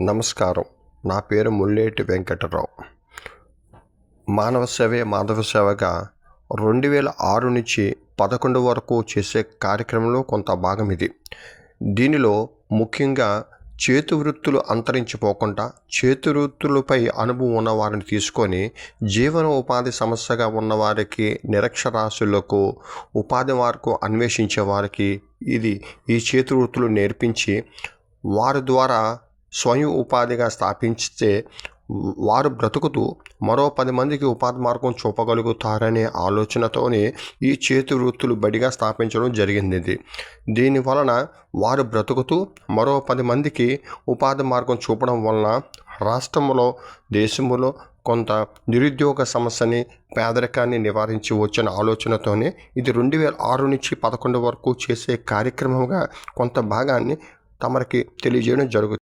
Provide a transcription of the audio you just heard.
నమస్కారం. నా పేరు ముల్లేటి వెంకటరావు. మానవ సేవే మాధవ సేవగా రెండు వేల ఆరు నుంచి పదకొండు వరకు చేసే కార్యక్రమంలో కొంత భాగం ఇది. దీనిలో ముఖ్యంగా చేతి వృత్తులు అంతరించిపోకుండా చేతి వృత్తులపై అనుభవం ఉన్న వారిని తీసుకొని జీవన ఉపాధి సమస్యగా ఉన్నవారికి నిరక్షరాశులకు నిరక్షరాస్యులకు ఉపాధి వారికి అన్వేషించే వారికి ఇది ఈ చేతి వృత్తులు నేర్పించి వారి ద్వారా స్వయం ఉపాధిగా స్థాపించితే వారు బ్రతుకుతూ మరో పది మందికి ఉపాధి మార్గం చూపగలుగుతారనే ఆలోచనతోనే ఈ చేతి వృత్తులు బడిగా స్థాపించడం జరిగింది. దీని వలన వారు బ్రతుకుతూ మరో పది మందికి ఉపాధి మార్గం చూపడం వలన రాష్ట్రంలో దేశంలో కొంత నిరుద్యోగ సమస్యని పేదరికాన్ని నివారించి వచ్చిన ఆలోచనతోనే ఇది రెండు వేల ఆరు నుంచి పదకొండు వరకు చేసే కార్యక్రమంగా కొంత భాగాన్ని తమరికి తెలియజేయడం జరుగుతుంది